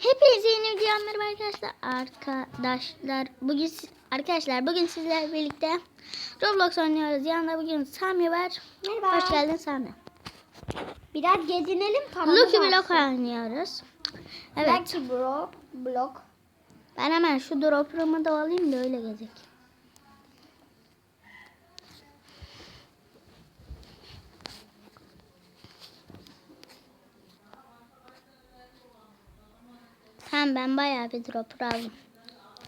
Hepinize yeni videoya merhaba arkadaşlar. Arkadaşlar bugün arkadaşlar bugün sizlerle birlikte Roblox oynuyoruz. Yanında bugün Sami var. Merhaba. Hoş geldin Sami. Biraz gezinelim paramız Lucky. Block oynuyoruz. Evet. Lucky Block. Ben hemen şu dropper'ımı da alayım da öyle gezek. Tamam ben bayağı bir dropper aldım.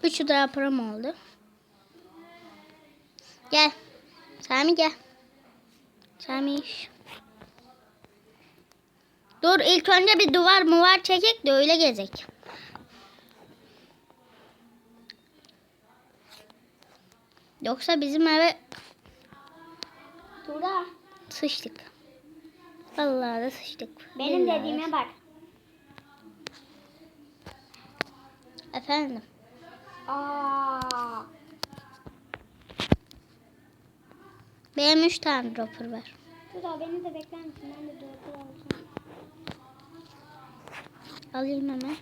3 dropper'ım oldu. Gel. Sami gel. Sami. Dur ilk önce bir duvar muvar çekek de öyle gezek. Yoksa bizim eve Tura. sıçtık. Vallahi da sıçtık. Benim Billahi. dediğime bak. Efendim. Aa. Benim 3 tane dropper var. Tura beni de bekler misin? Ben de dört alacağım. Alayım hemen.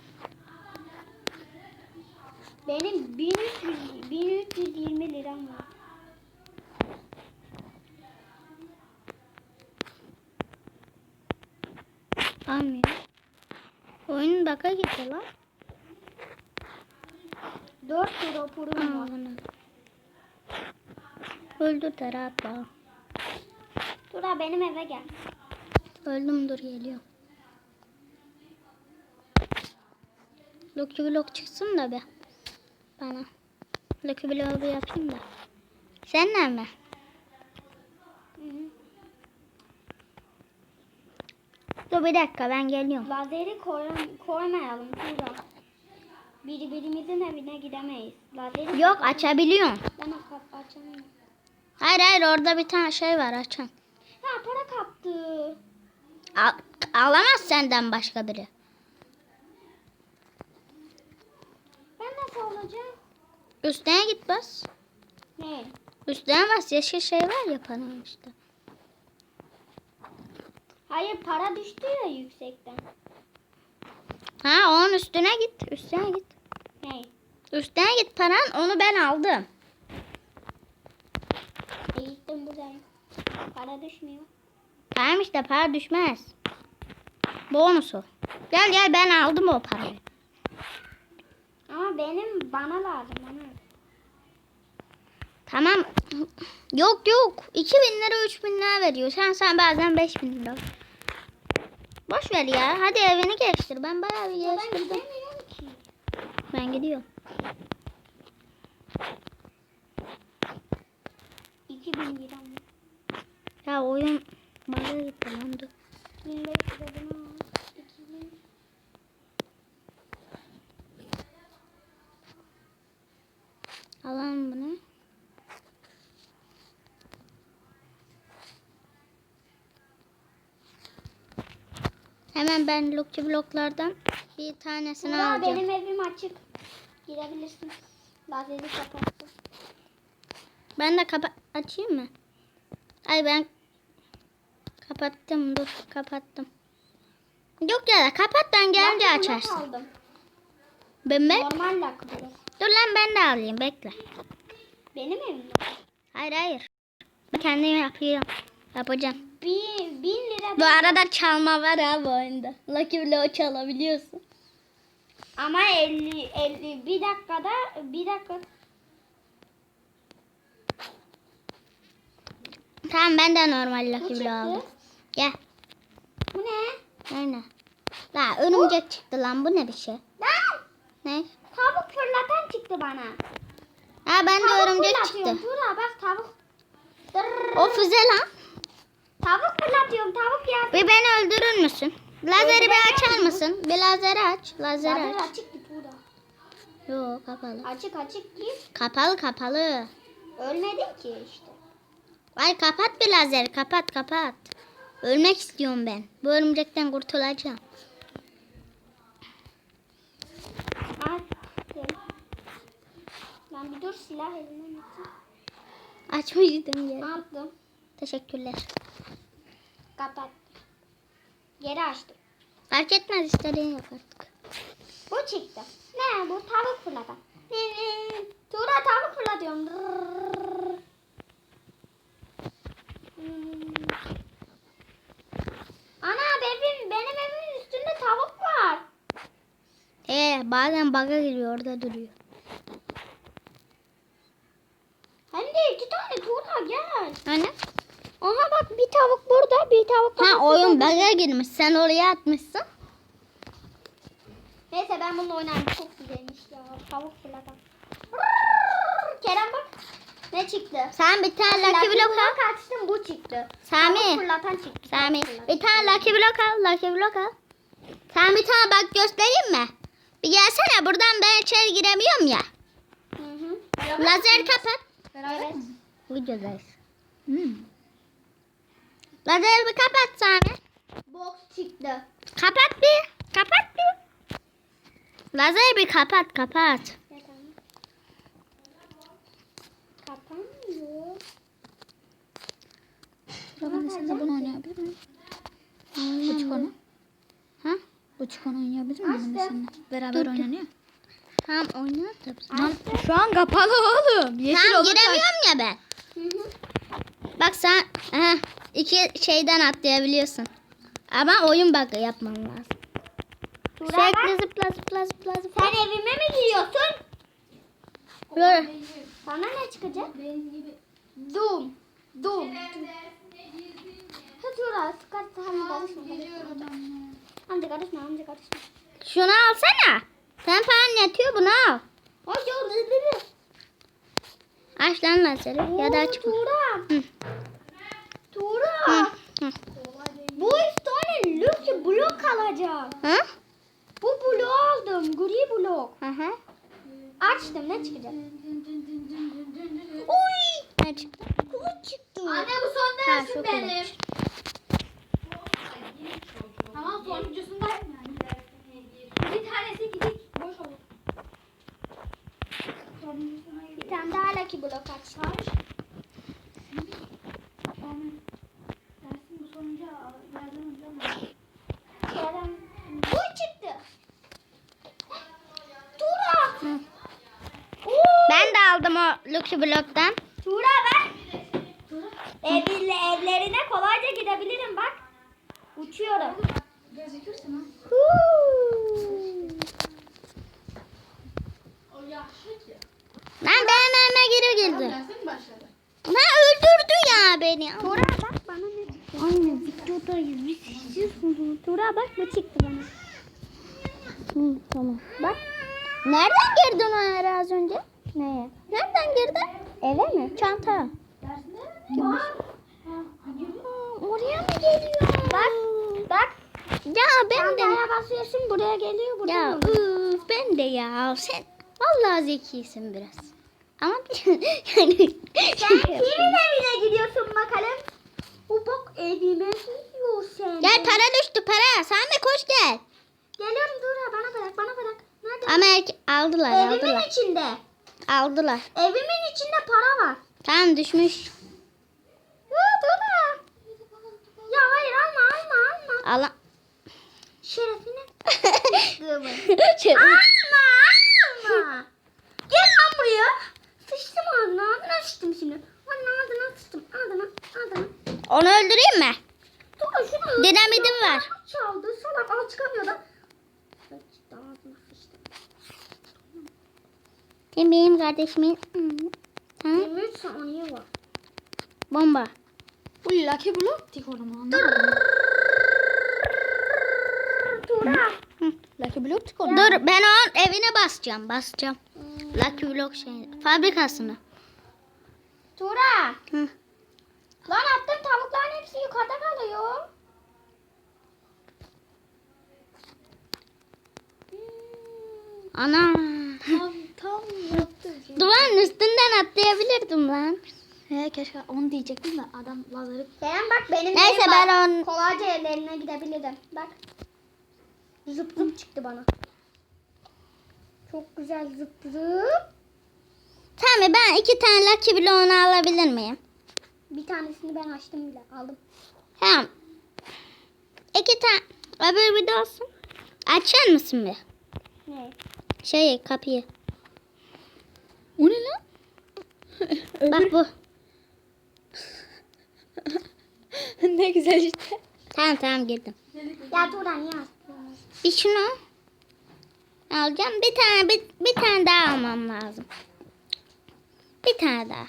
Benim 1300, 1320 liram var. Almıyor. Oyun baka gitti lan. 4 drop'um var. Aa, Öldür Terapa. Tura benim eve gel. Öldüm dur geliyor. Lucky Block çıksın da be. Bana. Lucky Block'u yapayım da. Sen nerede? Hı hı. Dur bir dakika ben geliyorum. Lazeri koy- koymayalım Tura. Birbirimizin evine gidemeyiz. Lazeri Yok açabiliyorum. Ben açamıyorum. Hayır hayır orada bir tane şey var açan. Ha para kaptı. Al, alamaz senden başka biri. Ben nasıl olacağım? Üstüne git bas. Ne? Üstüne bas yeşil şey var ya paranın işte. Hayır para düştü ya yüksekten. Ha onun üstüne git. Üstüne git. Ne? Üstüne git paran onu ben aldım. E gittim buraya. Para düşmüyor. Tamam işte para düşmez. Bonusu. Gel gel ben aldım o parayı. Ama benim bana lazım bana. Tamam. Yok yok. 2000 lira 3000 lira veriyor. Sen sen bazen 5000 lira. Boş ver ya. Hadi evini geçtir. Ben bayağı bir ben geçtirdim. gidemiyorum ki. Ben gidiyorum. 2000 liram var. Ya oyun bana gitti lan dur. 1500 adına 2000. Alalım bunu. Hemen ben Lucky bloklardan bir tanesini Tura alacağım. benim evim açık. Girebilirsin. Lazeri kapattım. Ben de kapa açayım mı? Ay ben kapattım dur kapattım. Yok ya da kapat ben gelince Ben açarsın. aldım. Ben ben Normal lakabı. dur lan ben de alayım bekle. Benim evim. Hayır hayır. Ben kendim yapıyorum. Yapacağım. Bin, bin lira. Bu arada çalma var ha bu oyunda. Lucky Block çalabiliyorsun. Ama 50 50 bir dakikada bir dakika Tamam ben de normal bu Lucky çıktı. aldım. Gel. Bu ne? Aynen. La örümcek çıktı lan bu ne bir şey? Lan Ne? tavuk fırlatan çıktı bana. Ha ben de Tavuk örümcek fırlatıyorum. çıktı. Dur bak tavuk. Dırr. O füze lan. Tavuk fırlatıyorum tavuk ya. Bir beni öldürür müsün? Lazeri bir açar mısın? Bir lazeri aç. Lazeri Lazer aç. açık burada. Yok kapalı. Açık açık git. Kapalı kapalı. Ölmedin ki işte. Ay kapat bir lazeri kapat kapat. Ölmek istiyorum ben. Bu örümcekten kurtulacağım. Attım. Lan bir dur silah elimden gitsin. Açmıştım geri. Attım. Teşekkürler. Kapat. Geri açtım. Fark etmez istediğin yap artık. Bu çıktı. Ne bu tavuk fırlatan. Tuğra tavuk fırlatıyorum. Hmm. Ana benim, benim evimin üstünde tavuk var. Ee, bazen bug'a giriyor orada duruyor. Hem de iki tane Tuğra gel. Hani? Aha bak bir tavuk burada bir tavuk Ha oyun bug'a girmiş. Sen oraya atmışsın. Neyse ben bununla oynarım. Çok güzelmiş ya. Tavuk fırlatan. Kerem bak. Ne çıktı? Sen bir tane Lucky Block al. Açtım bu çıktı. Sami. Tavuk fırlatan çıktı. Sami bir tane Lucky Block al. Lucky Block al. Sen bir tane bak göstereyim mi? Bir gelsene buradan ben içeri giremiyorum ya. Hı hı. Lazer kapat. Evet. Videodayız. Hmm. Lazeri bir kapat Sami. Box çıktı. Kapat bir. Kapat bir. Lazeri bir kapat kapat. Kapanmıyor. De sen de bunu oynayabilir miyim? Bu çıkanı. Ha? Bu çıkanı oynayabilir miyim ben seninle? Beraber oynanıyor. Tamam oynayalım. Lan şu an kapalı oğlum. Yeşil Tamam olunca- giremiyorum ya ben. Hı hı. Bak sen aha, iki şeyden atlayabiliyorsun. Ama oyun bug'ı yapman lazım. Tuğra bak. Sürekli zıpla zıpla zıpla zıpla. Sen evime mi giriyorsun? Dur. Sana ne çıkacak? Doom. Doom. Ha Tuğra sıkar tamam karışma. karışma. Karışma amca karışma. Şunu alsana. Sen falan yatıyor bunu al. Ya rızırı. Aç lan lazeri ya da açma. Tuğra. Hı. Tuğra. Hı. Hı. Bu üç tane lüks blok alacağım. Hı? Bu bloğu aldım. Gri blok. Hı hı. Açtım ne çıkacak? Uy. Ne çıktı? Kılıç çıktı. Anne bu son Ha, dersim çok benim. olmuş. Tamam sonuncusunda yani. Bir tanesi gidik. Boş olur. Bir tane daha lucky blok açtım. Dersin bu sonuncu yardım edeceğim. Kerem. Bu çıktı. Tuğra. Oo. Ben de aldım o Lucky Block'tan. Tuğra ben. Evle, evlerine kolayca gidebilirim bak. Uçuyorum. Gözükürsün ha. O. Lan benim evime geri girdi. Başladı. Lan öldürdü ya beni. Tuğra bak bana ne çıktı. Anne videodayız. Sessiz olun. Tuğra bak bu çıktı bana. Hı, tamam. Bak. Nereden girdin o az önce? Neye? Nereden girdin? Eve mi? Çanta. Bak. Oraya mı geliyor? Bak. Bak. Ya ben de. Çantaya basıyorsun buraya geliyor. Buradan Ya üf, ben de ya. Sen vallahi zekisin biraz. Ama yani Sen kimin evine gidiyorsun bakalım? O bak evime gidiyor sen. Gel para düştü para. Sami koş gel. Geliyorum Tuğra bana bırak bana bırak. Nerede? Ama erke- aldılar Evimin aldılar. içinde. Aldılar. Evimin içinde para var. Tamam düşmüş. Ya Tuğra. Ya hayır alma alma alma. Ala. Şerefine. Şey- alma alma. Gel lan buraya. Sıçtım ağzına ağzına sıçtım şimdi. Anne ağzına sıçtım ağzına ağzına. Onu öldüreyim mi? Tuğra şunu. Dinamitim var. Çaldı salak al çıkamıyor da. Sıçtı ağzına sıçtı. Kim benim kardeşimin? Hı. 23 saniye var. Bomba. Bu Lucky Block dik oğlum. Tuğra. Lucky Block. Dur ben onun evine basacağım. Basacağım. Lucky Block şey. Fabrikasını. Tuğra. Hı. Lan attım tavukların hepsi yukarıda kalıyor. Ana. Tam tam yaptı. Duvarın üstünden atlayabilirdim lan. He keşke onu diyecektim de adam lazeri Kerem bak benim Neyse, evim ben on- Kolayca evlerine gidebilirim. Bak. Zıp zıp çıktı bana. Çok güzel zıp zıp. Tamam ben iki tane Lucky Block'unu alabilir miyim? Bir tanesini ben açtım bile. Aldım. Tamam. İki tane. Öbür bir de olsun. Açar mısın bir? Ne? Şey kapıyı. O ne lan? Bak bu. ne güzel işte. Tamam tamam girdim. Ya niye astın? Bir şunu alacağım. Bir tane bir, bir tane daha almam lazım. Bir tane daha.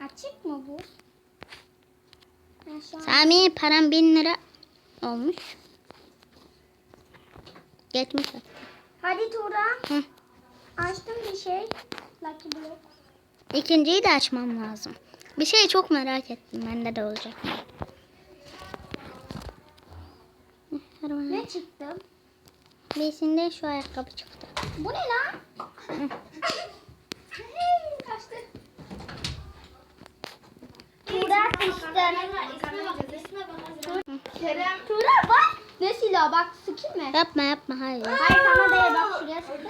Açık mı bu? An... Sami param bin lira olmuş. Geçmiş. Hadi Tuğra. Hı. Açtım bir şey. Lucky Block. İkinciyi de açmam lazım. Bir şey çok merak ettim. Bende de olacak. Ne çıktı? Birisinde şu ayakkabı çıktı. Bu ne lan? Kaçtı. Tuğra sıçtı. Kerem. Tuğra bak. Ne silah bak sıkayım mı? Yapma yapma hayır. Hayır sana değil bak şuraya sık.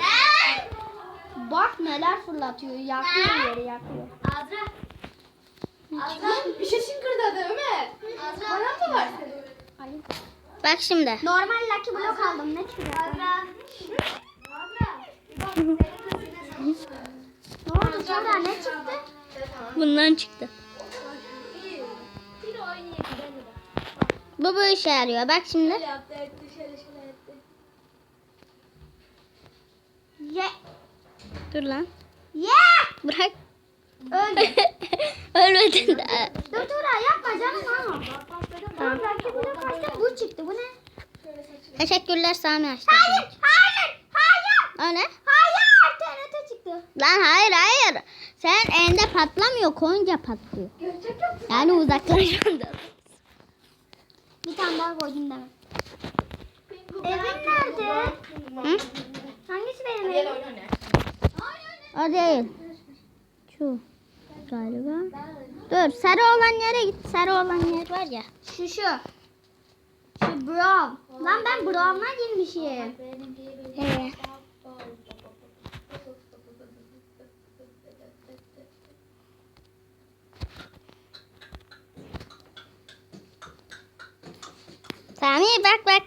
Bak neler fırlatıyor. Yakıyor yeri yakıyor. Azra. Azra. Bir şey şıngırdadı Ömer. Azra. Bana mı var? Ali. Bak şimdi. Normal Lucky Block aldım. Ne sana. Ne oldu Tuğra ne çıktı? Bundan çıktı. İyi. Bir oynayayım. Bu bu işe yarıyor. Bak şimdi. Ye. Dur lan. Ye. Bırak. Öldü. Ölmedin daha. Dur Tuğra yapma canım ama. Tamam. Bu çıktı. Bu ne? Teşekkürler Sami açtı. Hayır. Hayır. Hayır. O ne? Hayır. TNT çıktı. Lan hayır hayır. Sen elinde patlamıyor. Koyunca patlıyor. Gerçekten. Yani uzaklaşıyordu. Bir tane daha koydum deme. Evin nerede? Hı? Hangisi benim evim? O değil. Şu galiba. Dur sarı olan yere git. Sarı olan yer var ya. Şu şu. Şu brown. Lan ben brown'a girmişim. Ee, Sami bak bak.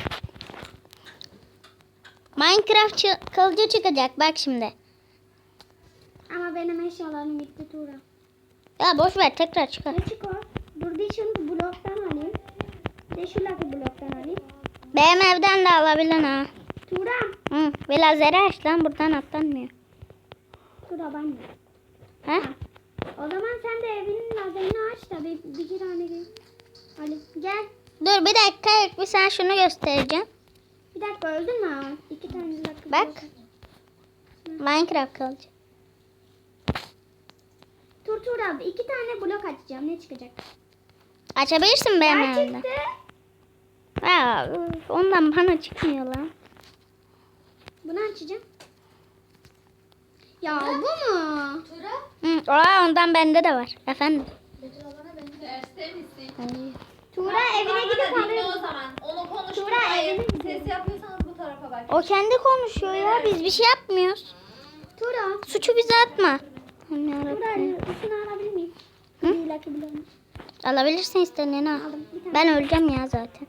Minecraft kılıcı çıkacak bak şimdi. Ama benim eşyalarım gitti Tuğra. Ya boş ver tekrar çıkar. Ne çık o? Dur bir şunu bloktan alayım. De şu lucky bloktan alayım. Benim evden de alabilirsin ha. Tuğra. Hı, bir lazeri aç lan buradan atlanmıyor. Tuğra ben de. Ha? O zaman sen de evinin lazerini aç da bir, bir tane gel. Ali gel. Dur bir dakika bir sen şunu göstereceğim. Bir dakika öldün mü? İki tane lucky Bak. Minecraft kılıcı. Tur Tuğra iki tane blok açacağım. Ne çıkacak? Açabilirsin benim Ya evimden. çıktı. Ya, ondan bana çıkmıyor lan. Bunu açacağım. Ya bu mu? Tura. Hı, aa, ondan bende de var. Efendim. Ben derste misin? Hayır. Tuğra evine gidip dinle o zaman. Onu Tuğra, konuşturmayın. evine gidelim. Ses yapıyorsanız bu tarafa bak. O kendi konuşuyor ya. Biz bir şey yapmıyoruz. Tuğra. Suçu bize atma. Aman yarabbim. üstünü alabilir miyim? Hı? Alabilirsin istediğini al. Ben öleceğim ya zaten.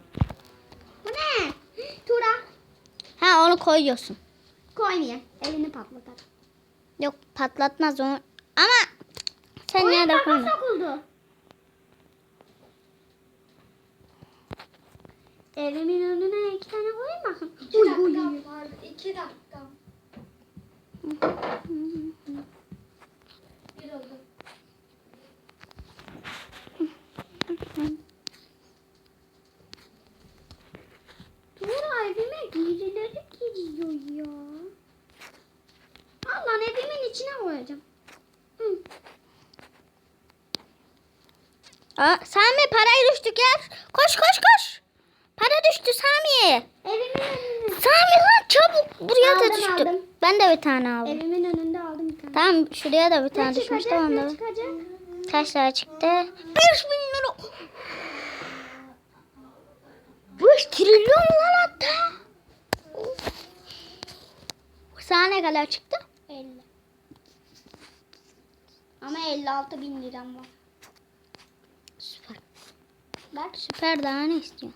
Bu ne? Tuğra. Ha onu koyuyorsun. Koymayayım. Elini patlatar. Yok patlatmaz onu. Ama sen Oyun de baka koyma. sokuldu. Evimin önüne iki tane koyayım bakın. İki dakikam var. İki dakikam. bir tane aldım. Evimin önünde aldım bir tane. Tamam şuraya da bir tane ne düşmüş çıkacak, tamam da. Kaç lira çıktı? 5000 lira. 5 trilyon lan hatta. Sana ne kadar çıktı? 50. Ama 56 bin liram var. Süper. Bak süper daha ne istiyor?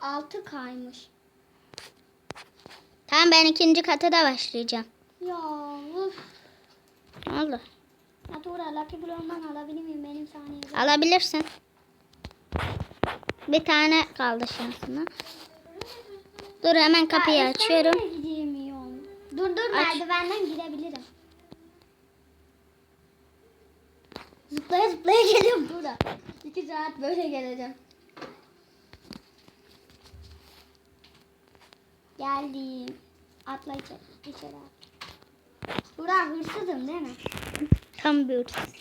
6 kaymış. Tamam ben ikinci kata da başlayacağım. Ya uf. Ne oldu? Atura Lucky Bloom'dan alabilir miyim benim saniyede? Alabilirsin. Bir tane kaldı şansına. Dur hemen kapıyı ya, açıyorum. Dur dur Aç. merdivenden girebilirim. Zıplaya zıplaya geliyorum burada. İki saat böyle geleceğim. Geldim. Atla içeri. içeri. Burak hırsızım değil mi? Tam bir hırsız.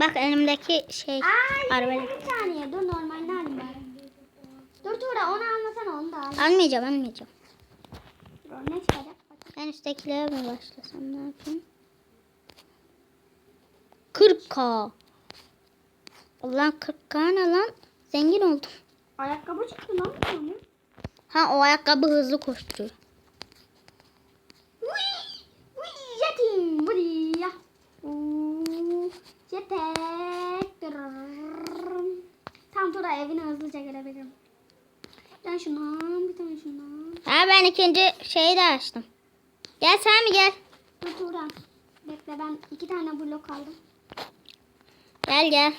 Bak elimdeki şey. Aa, araba. Bir saniye dur normalde alayım bari. Dur Tuğra onu almasana onu da al. Almayacağım almayacağım. Dur, ne çıkacak? Ben üsttekilere mi başlasam ne yapayım? 40k. Ulan 40k ne lan? Zengin oldum. Ayakkabı çıktı lan. Ne Ha o ayakkabı hızlı koştu. Yetim buraya. Yetek. Tam tura evine hızlıca gelebilirim. Bir tane şundan, bir tane şundan. Ha ben ikinci şeyi de açtım. Gel sen mi gel? Dur Turan. Bekle ben iki tane blok aldım. Gel gel.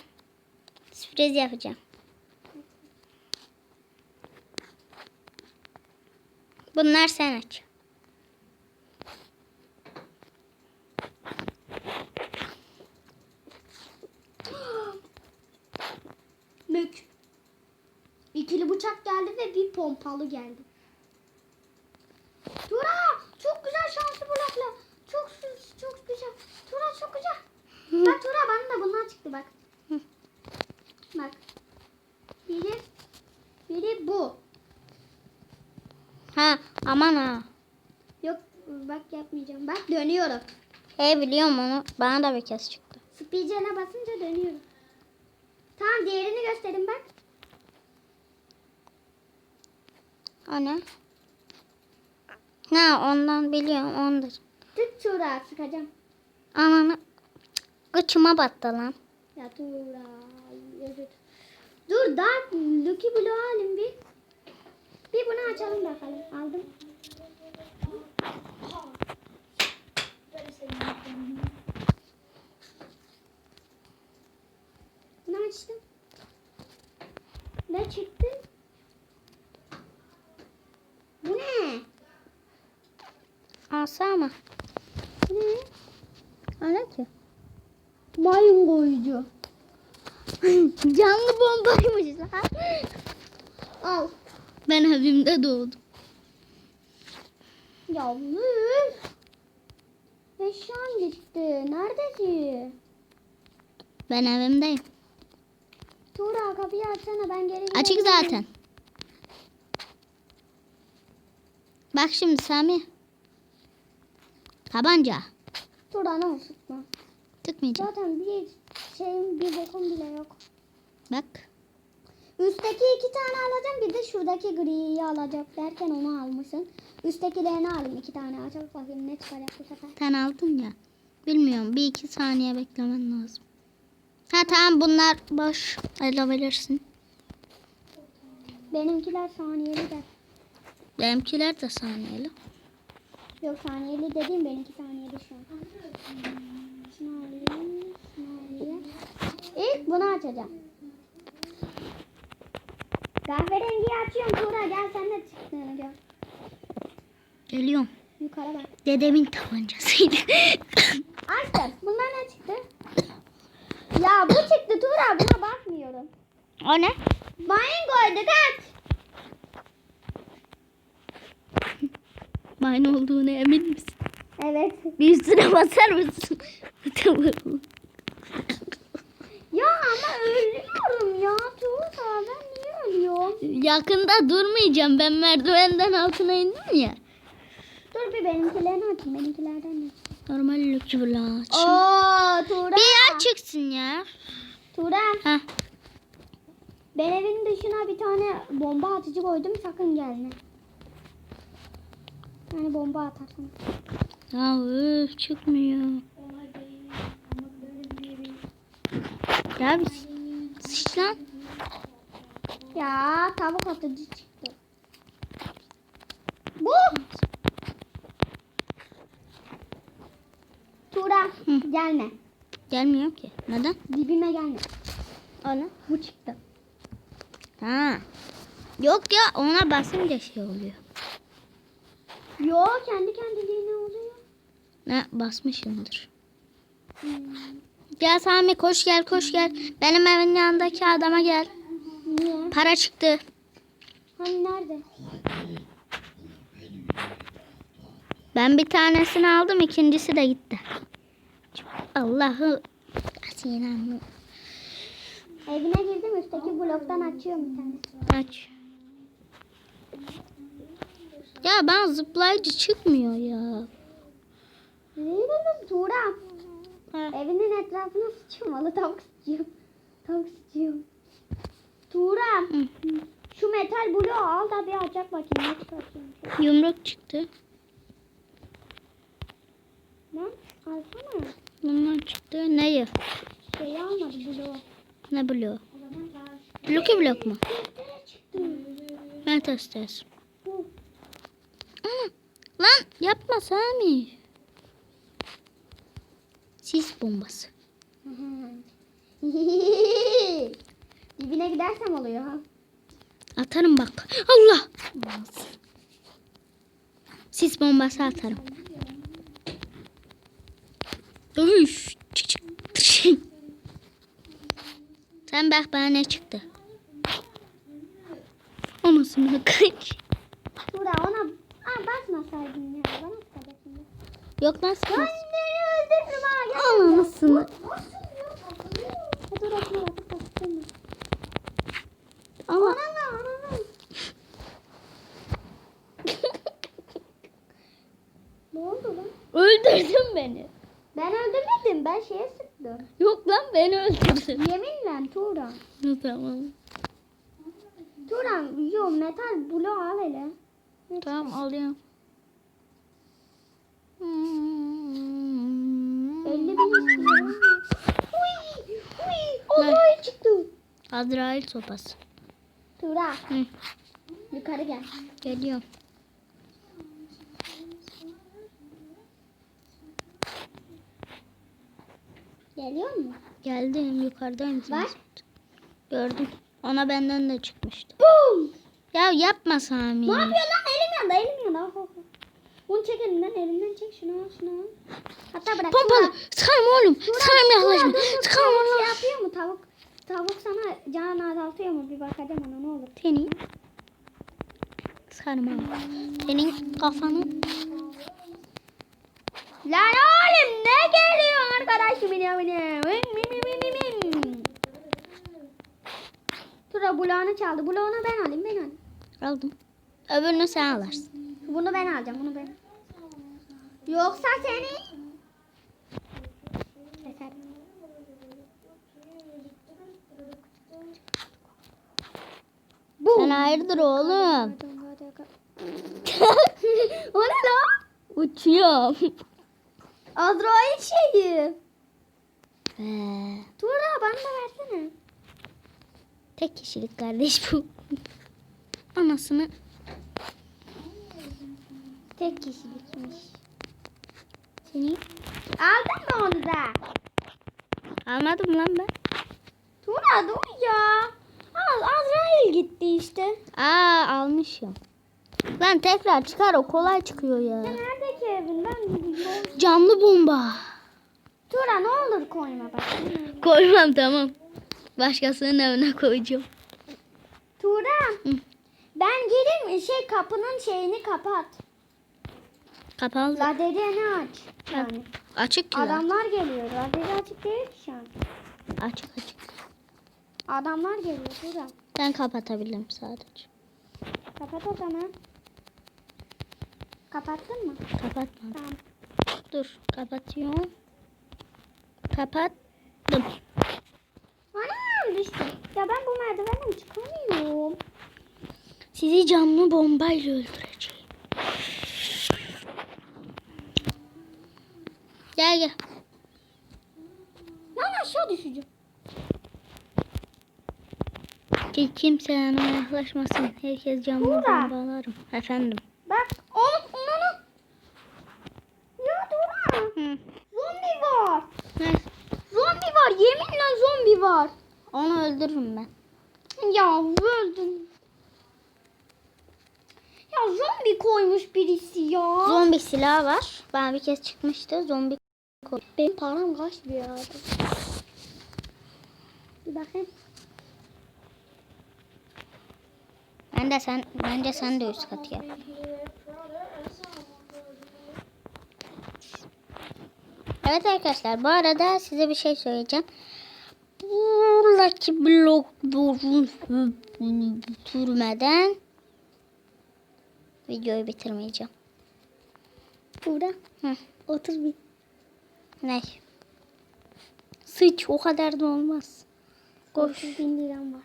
Sürpriz yapacağım. Bunlar sen aç. Mük. İkili bıçak geldi ve bir pompalı geldi. Tura çok güzel şanslı blokla. Çok su- çok güzel. Tura çok güzel. Bak Tura bana da bunlar çıktı bak. Bak. Biri biri bu. Ha aman ha. Yok bak yapmayacağım. Bak dönüyorum. He biliyorum onu. Bana da bir kez çıktı. Speedrun'a basınca dönüyorum. Tamam diğerini gösterin bak. O ne? Ha ondan biliyorum ondur. Tut Tura sıkacağım. Ananı gıçıma battı lan. Ya. Özür. Dur Dark Lucky Blue alayım bir. Bir bunu açalım bakalım. Aldım. Ne açtım? Ne çıktı? Bu ne? Asa mı? Bu ne? Ne ki? Mayın koyucu. Canlı bombaymış lan. Al. Ben evimde doğdum. Yavrum. Eşyan gitti. Neredesin? Ben evimdeyim. Tuğra kapıyı açsana ben geri Açık zaten. Bak şimdi Sami. Tabanca. Tuğra ne sıkma. Tıkmayacağım. Zaten bir şeyim bir bokum bile yok. Bak. Üstteki iki tane alacağım bir de şuradaki griyi alacak derken onu almışsın. Üsttekilerini alayım iki tane açalım bakayım ne çıkacak bu sefer. Sen aldın ya. Bilmiyorum. Bir iki saniye beklemen lazım. Ha tamam bunlar boş. Alabilirsin. Benimkiler saniyeli de. Benimkiler de saniyeli. Yok saniyeli dediğim benimki saniyeli şu an. Şunu alayım. Şunu alayım. İlk bunu açacağım. Kahverengiyi açıyorum Tuğra gel sen de çıktığını gör. Geliyorum. Yukarı bak. Dedemin tabancasıydı. Açtım. Bunlar ne çıktı? Ya bu çıktı Tuğra buna bakmıyorum. o ne? Mayın koyduk aç. Mine olduğuna emin misin? Evet. Bir üstüne basar mısın? tamam. Ya ama ölüyorum ya Tuğra ben ölüyorum? Yakında durmayacağım. Ben merdivenden altına indim ya. Dur bir benimkilerini açayım benimkilerden ne? Normal lüksübüla aç. Oo Tuğra. Bir açıksın ya. Tuğra Heh. ben evin dışına bir tane bomba atıcı koydum sakın gelme. Yani bomba atarsın. Ya üf, çıkmıyor. Ya bir sıç lan. Ya tavuk atıcı çıktı. Bu. Tura gelme. Gelmiyor ki. Neden? Dibime gelme. Öyle. Bu çıktı. Ha. Yok ya ona basınca şey oluyor. Yo kendi kendiliğine oluyor. Ne basmışımdır. Gel Sami koş gel koş gel. Benim evin yanındaki adama gel. Para çıktı. Hani nerede? Ben bir tanesini aldım ikincisi de gitti. Allah'ı Sinan Evine girdim üstteki bloktan açıyorum bir tanesi. aç. Ya ben zıplayıcı çıkmıyor ya. Zeydan'ım Tuğra. Evinin etrafına sıçramalı tavuk sıçıyor. Tavuk sıçıyor. Hı. Şu metal bloğu al da bir açak bakayım. Ne? Yumruk çıktı. Lan alsana. Bundan çıktı. Neyi? Şeyi almadı bloğu. Ne bloğu? Blok mu? Çıktı. Ne testez? Bu. Ana, Lan yapma Sami. Sis bombası. Dibine gidersem oluyor ha. Atarım bak. Allah. Sis bombası atarım. Tış. Sen bak bana ne çıktı. Anasını kaç. Tuğra ona Aa, basmasaydın ya. Bana sıkacaksın. Yok lan Ben seni öldürürüm ha. Anasını. Dur dur dur. Ama. Ne oldu lan? öldürdün beni. Ben öldürmedim. Ben şeye sıktım. Yok lan beni öldürdün. Yeminle Tuğra. tamam. Tuğra yo metal bloğu al hele. Tamam alıyorum. 50 bin istiyorum. Uy, uy, olay çıktı. Azrail sopası. Tuğra Hı, yukarı gel. geliyorum. Geliyor mu? Geldim yukarıdayım. Var. Gördüm. Ona benden de çıkmıştı. Boom. Ya yapma Sami. Ne yapıyor lan? Elim yandı, elim yandı. Bunu çek elimden, elimden çek. Şunu al, şunu al. Hatta bırak. Pompalı. Sıkarım oğlum. Sıkarım yaklaşma. Sıkarım oğlum. şey yapıyor mu tavuk? Tavuk sana can azaltıyor mu? Bir bakacağım ona ne olur. Seni. Sıkarım oğlum. Senin kafanı. Lan oğlum ne geliyor arkadaşım benim benim. Tura bloğunu çaldı. Bloğunu ben alayım ben alayım. Aldım. Öbürünü sen alırsın. Bunu ben alacağım bunu ben. Yoksa seni. Bu. Sen hayırdır oğlum? o ne lan? Uçuyorum. Azrail şeyi. Tura bana da versene. tek kişilik kardeş bu. Anasını. Tek kişilikmiş. Seni. Aldın mı onu da? Almadım lan ben. Tura dur ya. Al Azrail gitti işte. Aa almışım. Lan tekrar çıkar o kolay çıkıyor ya. Neredeki evin? Ben Camlı bomba. Tura ne olur koyma bak. Koymam tamam. Başkasının evine koyacağım. Tura. Hı. Ben geleyim şey kapının şeyini kapat. Kapalı. Laderini aç. Yani. Açık ki. Adamlar geliyor. Laderi açık değil ki şu an. Açık açık. Adamlar geliyor Tura. Ben kapatabilirim sadece. Kapat o zaman. Kapattın mı? Kapatma. Tamam. Dur kapatıyorum. Kapattım. Anam düştü. Ya ben bu merdivenden çıkamıyorum. Sizi camlı bombayla öldüreceğim. Gel gel. Lan aşağı düşeceğim. Ki kimse yanıma yaklaşmasın. Herkes Buğra. bağlarım. Efendim. Bak onu onu. Ya Dora. Hı. Zombi var. Ne? Zombi var. Yeminle zombi var. Onu öldürürüm ben. Ya öldün. Ya zombi koymuş birisi ya. Zombi silahı var. Ben bir kez çıkmıştı. Zombi koy. Benim param kaç bir ya. Bir bakayım. Ben de sen bence sen de üst kat yap. Evet arkadaşlar bu arada size bir şey söyleyeceğim. Buradaki blokların bitirmeden videoyu bitirmeyeceğim. Burada. Hı. Otur bir. Ne? Sıç o kadar da olmaz. Koş. 30 bin liram var.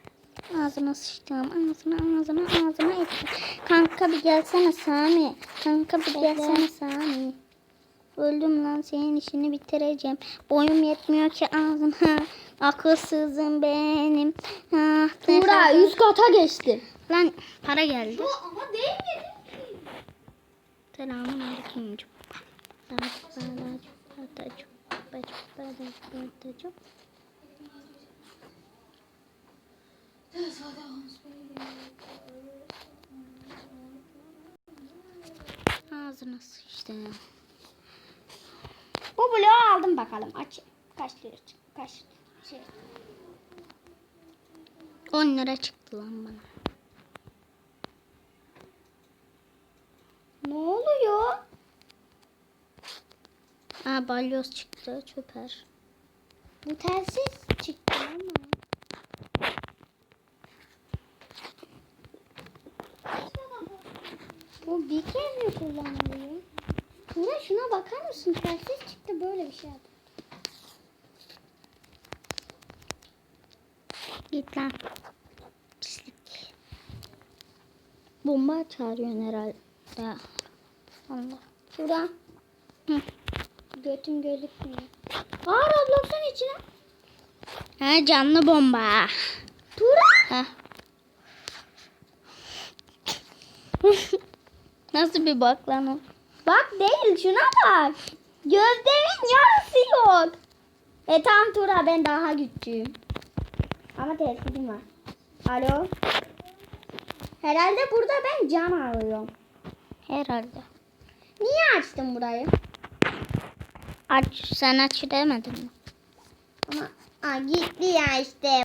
Ağzına sıçtım. Ağzına ağzına ağzına ettim. Kanka bir gelsene Sami. Kanka bir gelsene Sami. Öldüm lan senin işini bitireceğim. Boyum yetmiyor ki ağzına. Akılsızım benim. Ah, Tuğra üst kata geçti. Lan para geldi. Ama değmedi. Selamun aleyküm. Ağzına sıçtı. Bu bloğu aldım bakalım. Aç. Kaç lira çık- Kaç şey. 10 lira çıktı lan bana. Ne oluyor? Aa balyoz çıktı. Süper. Bu telsiz çıktı ama. Bu bir kez mi kullanılıyor? Tuğra şuna bakar mısın? Telsiz çıktı böyle bir şey yaptı. Git lan. Pislik. Bomba çağırıyorsun herhalde. Allah. Tuğra. Hı. Götüm gözükmüyor. Aa Roblox'un içine. Ha canlı bomba. Tuğra. Ha. Nasıl bir bak lan o? Bak değil şuna bak. Gözlerin yarısı yok. E tamam Tuğra ben daha güçlüyüm. Ama telsizim var. Alo. Herhalde burada ben can alıyorum. Herhalde. Niye açtın burayı? Aç, sen aç demedin mi? Ama aa, gitti ya işte.